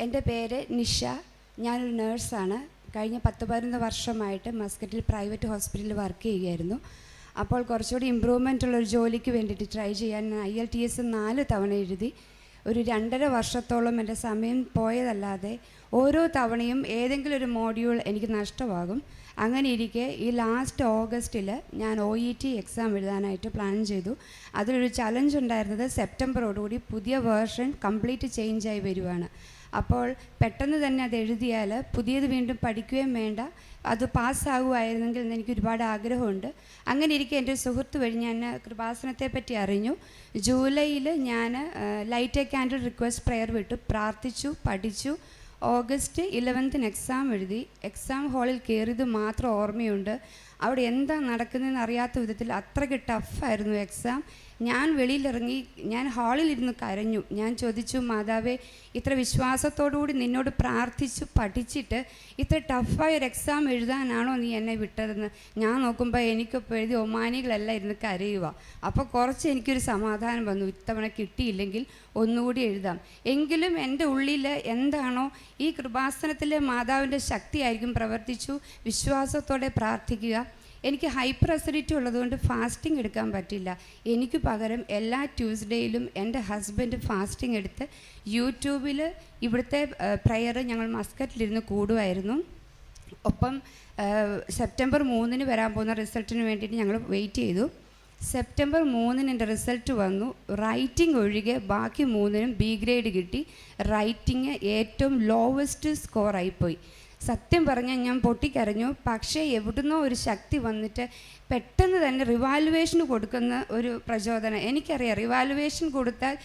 എന്റെ പേര് നിഷ. ഞാനൊരു നേഴ്സാണ്. കഴിഞ്ഞ പത്ത് പതിനൊന്ന് വർഷമായിട്ട് മസ്കറ്റിൽ പ്രൈവറ്റ് ഹോസ്പിറ്റലിൽ വർക്ക് ചെയ്യുകയായിരുന്നു. അപ്പോൾ കുറച്ചുകൂടി ഇമ്പ്രൂവ്മെന്റ് ഉള്ള ഒരു ജോലിക്ക് വേണ്ടിയിട്ട് ട്രൈ ചെയ്യാൻ ഐ എൽ ടി എസ് നാല് തവണ എഴുതി. ഒരു രണ്ടര വർഷത്തോളം എന്റെ സമയം പോയതല്ലാതെ ഓരോ തവണയും ഏതെങ്കിലും ഒരു മോഡ്യൂൾ എനിക്ക് നഷ്ടമാകും. അങ്ങനെ ഇരിക്കെ ഈ ലാസ്റ്റ് ഓഗസ്റ്റിൽ ഞാൻ ഒ ഇ ടി എക്സാം എഴുതാനായിട്ട് പ്ലാൻ ചെയ്തു. അതിലൊരു ചലഞ്ച് ഉണ്ടായിരുന്നത് സെപ്റ്റംബറോടുകൂടി പുതിയ വേർഷൻ കംപ്ലീറ്റ് ചേഞ്ചായി വരുവാണ്. അപ്പോൾ പെട്ടെന്ന് തന്നെ അത് എഴുതിയാൽ പുതിയത് വീണ്ടും പഠിക്കുകയും വേണ്ട. അത് പാസ്സാകുമായിരുന്നെങ്കിൽ എന്ന് എനിക്ക് ഒരുപാട് ആഗ്രഹമുണ്ട്. അങ്ങനെ ഇരിക്കെ എന്റെ സുഹൃത്ത് വഴി ഞാൻ കൃപാസനത്തെ പറ്റി അറിഞ്ഞു. ജൂലൈയിൽ ഞാൻ light a candle request prayer വിട്ടു. പ്രാർത്ഥിച്ചു പഠിച്ചു. ഓഗസ്റ്റ് ഇലവൻത്തിന് എക്സാം എഴുതി. എക്സാം ഹാളിൽ കയറിയത് മാത്രം ഓർമ്മയുണ്ട്. അവിടെ എന്താ നടക്കുന്നതെന്ന് അറിയാത്ത വിധത്തിൽ അത്രയ്ക്ക് ടഫായിരുന്നു എക്സാം ഞാൻ വെളിയിലിറങ്ങി ഞാൻ ഹാളിലിരുന്ന് കരഞ്ഞു. ഞാൻ ചോദിച്ചു മാതാവേ ഇത്ര വിശ്വാസത്തോടുകൂടി നിന്നോട് പ്രാർത്ഥിച്ചു പഠിച്ചിട്ട് ഇത്ര ടഫായ ഒരു എക്സാം എഴുതാനാണോ നീ എന്നെ വിട്ടതെന്ന്? ഞാൻ നോക്കുമ്പോൾ എനിക്കൊപ്പം എഴുതി ഒമാനികളെല്ലാം ഇരുന്ന് കരയുക അപ്പോൾ കുറച്ച് എനിക്കൊരു സമാധാനം വന്നു. ഇത്തവണ കിട്ടിയില്ലെങ്കിൽ ഒന്നുകൂടി എഴുതാം. എങ്കിലും എന്റെ ഉള്ളിൽ എന്താണോ ഈ കൃപാസനത്തിലെ മാതാവിന്റെ ശക്തിയായിരിക്കും പ്രവർത്തിച്ചു. വിശ്വാസത്തോടെ പ്രാർത്ഥിക്കുക. എനിക്ക് ഹൈപ്പർ അസിഡിറ്റി ഉള്ളതുകൊണ്ട് ഫാസ്റ്റിംഗ് എടുക്കാൻ പറ്റില്ല. എനിക്ക് പകരം എല്ലാ ട്യൂസ്ഡേയിലും എന്റെ ഹസ്ബൻഡ് ഫാസ്റ്റിംഗ് എടുത്ത് യൂട്യൂബിൽ ഇവിടുത്തെ പ്രയർ ഞങ്ങൾ മസ്കറ്റിലിരുന്ന് കൂടുമായിരുന്നു. ഒപ്പം സെപ്റ്റംബർ മൂന്നിന് വരാൻ പോകുന്ന റിസൾട്ടിന് വേണ്ടിയിട്ട് ഞങ്ങൾ വെയിറ്റ് ചെയ്തു. സെപ്റ്റംബർ മൂന്നിന് എന്റെ റിസൾട്ട് വന്നു. റൈറ്റിംഗ് ഒഴികെ ബാക്കി മൂന്നിനും ബി ഗ്രേഡ് കിട്ടി. റൈറ്റിംഗ് ഏറ്റവും ലോവസ്റ്റ് സ്കോറായിപ്പോയി സത്യം പറഞ്ഞാൽ ഞാൻ പൊട്ടിക്കരഞ്ഞു. പക്ഷേ എവിടുന്നോ ഒരു ശക്തി വന്നിട്ട് പെട്ടെന്ന് തന്നെ റിവാലുവേഷൻ കൊടുക്കുന്ന ഒരു പ്രചോദനം. എനിക്കറിയാം റിവാലുവേഷൻ കൊടുത്താൽ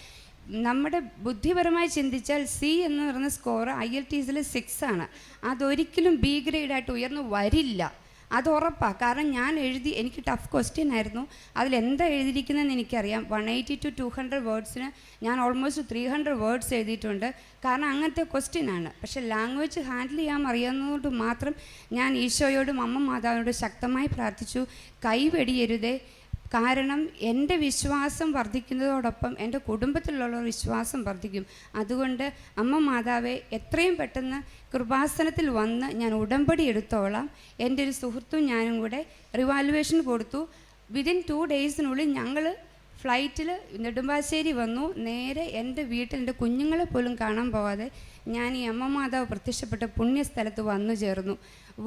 നമ്മുടെ ബുദ്ധിപരമായി ചിന്തിച്ചാൽ സി എന്ന് പറയുന്ന സ്കോർ ഐ എൽ ടി എസിൽ സിക്സ് ആണ്. അതൊരിക്കലും ബി ഗ്രേഡായിട്ട് ഉയർന്നു വരില്ല. അത് ഉറപ്പാണ് കാരണം ഞാൻ എഴുതി എനിക്ക് ടഫ് ക്വസ്റ്റ്യൻ ആയിരുന്നു. അതിലെന്താ എഴുതിയിരിക്കുന്നതെന്ന് എനിക്കറിയാം. One eighty to two hundred വേർഡ്സിന് ഞാൻ ഓൾമോസ്റ്റ് ത്രീ ഹൺഡ്രഡ് വേർഡ്സ് എഴുതിയിട്ടുണ്ട്. കാരണം അങ്ങനത്തെ ക്വസ്റ്റ്യൻ ആണ്. പക്ഷെ ലാംഗ്വേജ് ഹാൻഡിൽ ചെയ്യാൻ അറിയാവുന്നതുകൊണ്ട് മാത്രം ഞാൻ ഈശോയോടും അമ്മ മാതാവിനോടും ശക്തമായി പ്രാർത്ഥിച്ചു. കൈവെടിയരുതേ കാരണം എന്റെ വിശ്വാസം വർദ്ധിക്കുന്നതോടൊപ്പം എന്റെ കുടുംബത്തിലുള്ള വിശ്വാസം വർദ്ധിക്കും. അതുകൊണ്ട് അമ്മ മാതാവെ എത്രയും പെട്ടെന്ന് കൃപാസനത്തിൽ വന്ന് ഞാൻ ഉടമ്പടി എടുത്തോളാം. എന്റെ ഒരു സുഹൃത്തും ഞാനും കൂടെ റിവാലുവേഷൻ കൊടുത്തു. വിതിൻ ടു ഡേയ്സിനുള്ളിൽ ഞങ്ങൾ ഫ്ലൈറ്റിൽ നെടുമ്പാശ്ശേരി വന്നു. നേരെ എന്റെ വീട്ടിൽ എന്റെ കുഞ്ഞുങ്ങളെ പോലും കാണാൻ പോവാതെ ഞാൻ ഈ അമ്മ മാതാവ് പ്രത്യക്ഷപ്പെട്ട പുണ്യസ്ഥലത്ത് വന്നു ചേർന്നു.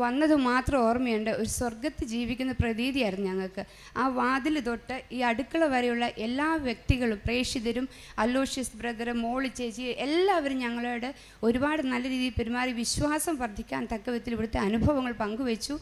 വന്നത് മാത്രം ഓർമ്മയുണ്ട്. ഒരു സ്വർഗത്ത് ജീവിക്കുന്ന പ്രതീതിയായിരുന്നു ഞങ്ങൾക്ക്. ആ വാതിൽ തൊട്ട് ഈ അടുക്കള വരെയുള്ള എല്ലാ വ്യക്തികളും പ്രേക്ഷിതരും അലോഷ്യസ് ബ്രദർ മോളി ചേച്ചി എല്ലാവരും ഞങ്ങളോട് ഒരുപാട് നല്ല രീതിയിൽ പെരുമാറി വിശ്വാസം വർദ്ധിക്കാൻ തക്ക വിധത്തിൽ ഇവിടുത്തെ അനുഭവങ്ങൾ പങ്കുവച്ചു.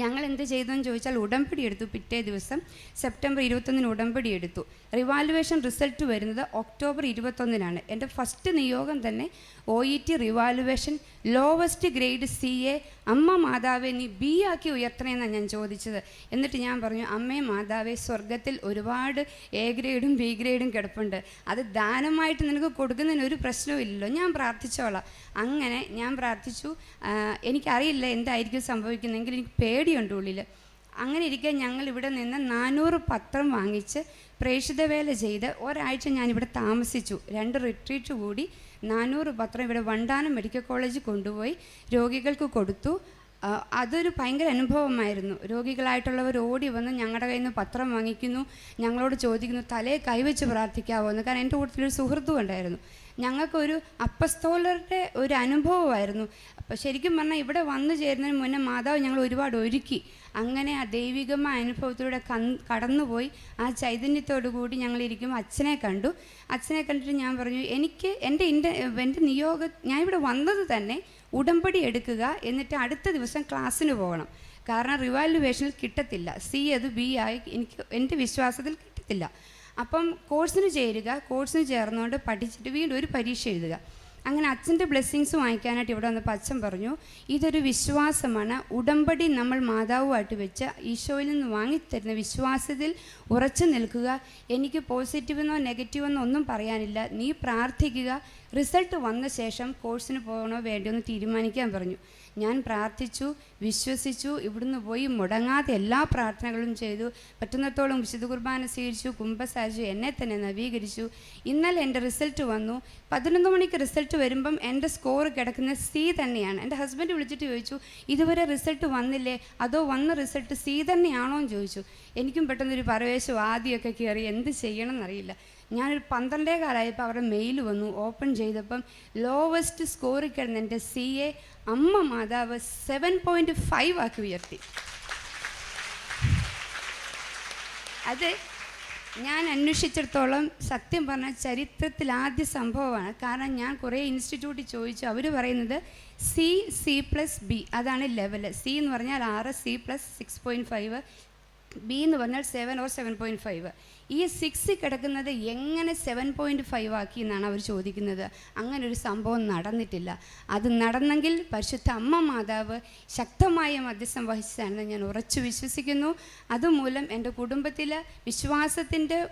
ഞങ്ങൾ എന്ത് ചെയ്തു എന്ന് ചോദിച്ചാൽ ഉടമ്പടി എടുത്തു പിറ്റേ ദിവസം സെപ്റ്റംബർ ഇരുപത്തൊന്നിന് ഉടമ്പടി എടുത്തു. റിവാലുവേഷൻ റിസൾട്ട് വരുന്നത് ഒക്ടോബർ ഇരുപത്തൊന്നിനാണ്. എന്റെ ഫസ്റ്റ് നിയോഗം തന്നെ O E T revaluation lowest grade C A അമ്മ മാതാവെ നീ ബി ആക്കി ഉയർത്തണമെന്നാണ് ഞാൻ ചോദിച്ചത്. എന്നിട്ട് ഞാൻ പറഞ്ഞു അമ്മേ മാതാവെ സ്വർഗത്തിൽ ഒരുപാട് എ ഗ്രേഡും ബി ഗ്രേഡും കിടപ്പുണ്ട്. അത് ദാനമായിട്ട് നിനക്ക് കൊടുക്കുന്നതിന് ഒരു പ്രശ്നവും ഇല്ലല്ലോ. ഞാൻ പ്രാർത്ഥിച്ചോളാം. അങ്ങനെ ഞാൻ പ്രാർത്ഥിച്ചു. എനിക്കറിയില്ല എന്തായിരിക്കും സംഭവിക്കുന്നതെങ്കിൽ എനിക്ക് പേടിയുണ്ട് ഉള്ളിൽ അങ്ങനെ ഇരിക്കാൻ ഞങ്ങൾ ഇവിടെ നിന്ന് നാനൂറ് പത്രം വാങ്ങിച്ച് പ്രേക്ഷിത വേല ചെയ്ത് ഒരാഴ്ച ഞാനിവിടെ താമസിച്ചു. രണ്ട് റിട്രീറ്റ് കൂടി നാനൂറ് പത്രം ഇവിടെ വണ്ടാനം മെഡിക്കൽ കോളേജിൽ കൊണ്ടുപോയി രോഗികൾക്ക് കൊടുത്തു. അതൊരു ഭയങ്കര അനുഭവമായിരുന്നു. രോഗികളായിട്ടുള്ളവർ ഓടി വന്ന് ഞങ്ങളുടെ കയ്യിൽ നിന്ന് പത്രം വാങ്ങിക്കുന്നു ഞങ്ങളോട് ചോദിക്കുന്നു തലയെ കൈവച്ച് പ്രാർത്ഥിക്കാവോ? എന്ന്. കാരണം എന്റെ കൂട്ടത്തിലൊരു സുഹൃത്തും ഉണ്ടായിരുന്നു. ഞങ്ങൾക്കൊരു അപ്പസ്തോലറുടെ ഒരു അനുഭവമായിരുന്നു. അപ്പോൾ ശരിക്കും പറഞ്ഞാൽ ഇവിടെ വന്നു ചേരുന്നതിന് മുന്നേ മാതാവ് ഞങ്ങൾ ഒരുപാട് ഒരുക്കി. അങ്ങനെ ആ ദൈവികമായ അനുഭവത്തിലൂടെ കൺ കടന്നുപോയി. ആ ചൈതന്യത്തോടു കൂടി ഞങ്ങൾ ഇരിക്കുമ്പോൾ അച്ഛനെ കണ്ടു. അച്ഛനെ കണ്ടിട്ട് ഞാൻ പറഞ്ഞു എനിക്ക് എന്റെ ഇന്റെ എന്റെ നിയോഗ ഞാൻ ഇവിടെ വന്നത് തന്നെ ഉടമ്പടി എടുക്കുക എന്നിട്ട് അടുത്ത ദിവസം ക്ലാസ്സിന് പോകണം. കാരണം റിവാലുവേഷനിൽ കിട്ടത്തില്ല. സി അത് ബി ആയി എനിക്ക് എന്റെ വിശ്വാസത്തിൽ കിട്ടത്തില്ല. അപ്പം കോഴ്സിന് ചേരുക. കോഴ്സിന് ചേർന്നുകൊണ്ട് പഠിച്ചിട്ട് വീണ്ടും ഒരു പരീക്ഷ എഴുതുക. അങ്ങനെ അച്ഛന്റെ ബ്ലെസ്സിങ്സ് വാങ്ങിക്കാനായിട്ട് ഇവിടെ വന്നപ്പോൾ അച്ഛൻ പറഞ്ഞു ഇതൊരു വിശ്വാസമാണ്. ഉടമ്പടി നമ്മൾ മാതാവുമായിട്ട് വെച്ച് ഈശോയിൽ നിന്ന് വാങ്ങിത്തരുന്ന വിശ്വാസത്തിൽ ഉറച്ചു നിൽക്കുക. എനിക്ക് പോസിറ്റീവെന്നോ നെഗറ്റീവെന്നോ ഒന്നും പറയാനില്ല. നീ പ്രാർത്ഥിക്കുക. റിസൾട്ട് വന്ന ശേഷം കോഴ്സിന് പോകണോ വേണ്ടോ എന്ന് തീരുമാനിക്കാൻ പറഞ്ഞു. ഞാൻ പ്രാർത്ഥിച്ചു വിശ്വസിച്ചു ഇവിടുന്ന് പോയി മുടങ്ങാതെ എല്ലാ പ്രാർത്ഥനകളും ചെയ്തു. പറ്റുന്നിടത്തോളം വിശുദ്ധ കുർബാന സ്വീകരിച്ചു കുംഭസാരിച്ചു എന്നെ തന്നെ നവീകരിച്ചു. ഇന്നലെ എന്റെ റിസൾട്ട് വന്നു. പതിനൊന്ന് മണിക്ക് റിസൾട്ട് വരുമ്പം എന്റെ സ്കോർ കിടക്കുന്ന സി തന്നെയാണ്. എന്റെ ഹസ്ബൻഡ് വിളിച്ചിട്ട് ചോദിച്ചു ഇതുവരെ റിസൾട്ട് വന്നില്ലേ? അതോ വന്ന റിസൾട്ട് സി തന്നെയാണോ? എന്ന് ചോദിച്ചു. എനിക്കും പെട്ടെന്നൊരു പരവേശം ആദ്യമൊക്കെ കയറി എന്ത് ചെയ്യണം എന്നറിയില്ല ഞാനൊരു പന്ത്രണ്ടേ കാലമായപ്പോൾ അവരുടെ മെയിൽ വന്നു. ഓപ്പൺ ചെയ്തപ്പം ലോവസ്റ്റ് സ്കോറിൽ കിടന്ന എന്റെ സി എ അമ്മ മാതാവ് സെവൻ പോയിന്റ് ഫൈവ് ആക്കി ഉയർത്തി. അത് ഞാൻ അന്വേഷിച്ചിടത്തോളം സത്യം പറഞ്ഞാൽ ചരിത്രത്തിൽ ആദ്യ സംഭവമാണ്. കാരണം ഞാൻ കുറേ ഇൻസ്റ്റിറ്റ്യൂട്ടിൽ ചോദിച്ചു. അവർ പറയുന്നത് സി സി പ്ലസ് ബി അതാണ് ലെവൽ സി എന്ന് പറഞ്ഞാൽ ആറ് C plus six point five B എന്ന് പറഞ്ഞാൽ seven or seven point five ഈ സിക്സ് കിടക്കുന്നത് എങ്ങനെ സെവൻ പോയിന്റ് ഫൈവ് ആക്കി എന്നാണ് അവർ ചോദിക്കുന്നത്. അങ്ങനെ ഒരു സംഭവം നടന്നിട്ടില്ല. അത് നടന്നെങ്കിൽ പരിശുദ്ധ അമ്മ മാതാവ് ശക്തമായ മധ്യസ്ഥം വഹിച്ചതാണെന്ന് ഞാൻ ഉറച്ചു വിശ്വസിക്കുന്നു. അതുമൂലം എന്റെ കുടുംബത്തിൽ വിശ്വാസത്തിന്റെ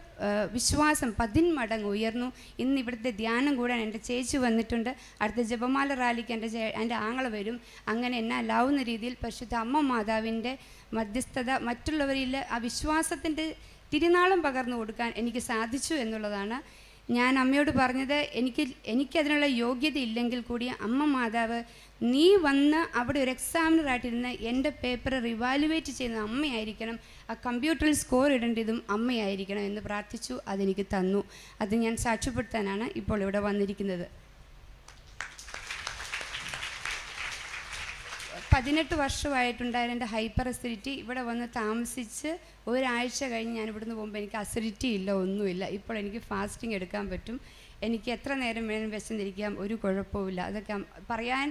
വിശ്വാസം പതിന്മടങ്ങ് ഉയർന്നു. ഇന്ന് ഇവിടുത്തെ ധ്യാനം കൂടാൻ എന്റെ ചേച്ചി വന്നിട്ടുണ്ട്. അടുത്ത ജപമാല റാലിക്ക് എന്റെ എന്റെ ആങ്ങളെ വരും. അങ്ങനെ എന്നെ രീതിയിൽ പരിശുദ്ധ അമ്മ മാതാവിന്റെ മധ്യസ്ഥത മറ്റുള്ളവരിൽ ആ വിശ്വാസത്തിന്റെ തിരുനാളം പകർന്നു കൊടുക്കാൻ എനിക്ക് സാധിച്ചു എന്നുള്ളതാണ് ഞാൻ അമ്മയോട് പറഞ്ഞത്. എനിക്ക് എനിക്കതിനുള്ള യോഗ്യത ഇല്ലെങ്കിൽ കൂടി അമ്മ മാതാവ് നീ വന്ന് അവിടെ ഒരു എക്സാമിനറായിട്ടിരുന്ന് എന്റെ പേപ്പർ റിവാലുവേറ്റ് ചെയ്യുന്ന അമ്മയായിരിക്കണം. ആ കമ്പ്യൂട്ടറിൽ സ്കോർ ഇടേണ്ടതും അമ്മയായിരിക്കണം എന്ന് പ്രാർത്ഥിച്ചു അതെനിക്ക് തന്നു. അത് ഞാൻ സാക്ഷ്യപ്പെടുത്താനാണ് ഇപ്പോൾ ഇവിടെ വന്നിരിക്കുന്നത്. പതിനെട്ട് വർഷമായിട്ടുണ്ടായിരുന്ന എന്റെ ഹൈപ്പർ അസിഡിറ്റി ഇവിടെ വന്ന് താമസിച്ച് ഒരാഴ്ച കഴിഞ്ഞ് ഞാൻ ഇവിടുന്ന് പോകുമ്പോൾ എനിക്ക് അസിഡിറ്റി ഇല്ല ഒന്നുമില്ല ഇപ്പോൾ എനിക്ക് ഫാസ്റ്റിംഗ് എടുക്കാൻ പറ്റും. എനിക്ക് എത്ര നേരം വേണം വിശന്നിരിക്കാം ഒരു കുഴപ്പമില്ല അതൊക്കെ പറയാൻ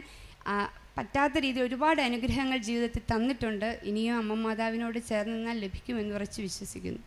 പറ്റാത്ത രീതിയിൽ ഒരുപാട് അനുഗ്രഹങ്ങൾ ജീവിതത്തിൽ തന്നിട്ടുണ്ട്. ഇനിയും അമ്മ മാതാവിനോട് ചേർന്ന് നിന്നാൽ ലഭിക്കുമെന്ന് ഉറച്ച് വിശ്വസിക്കുന്നു.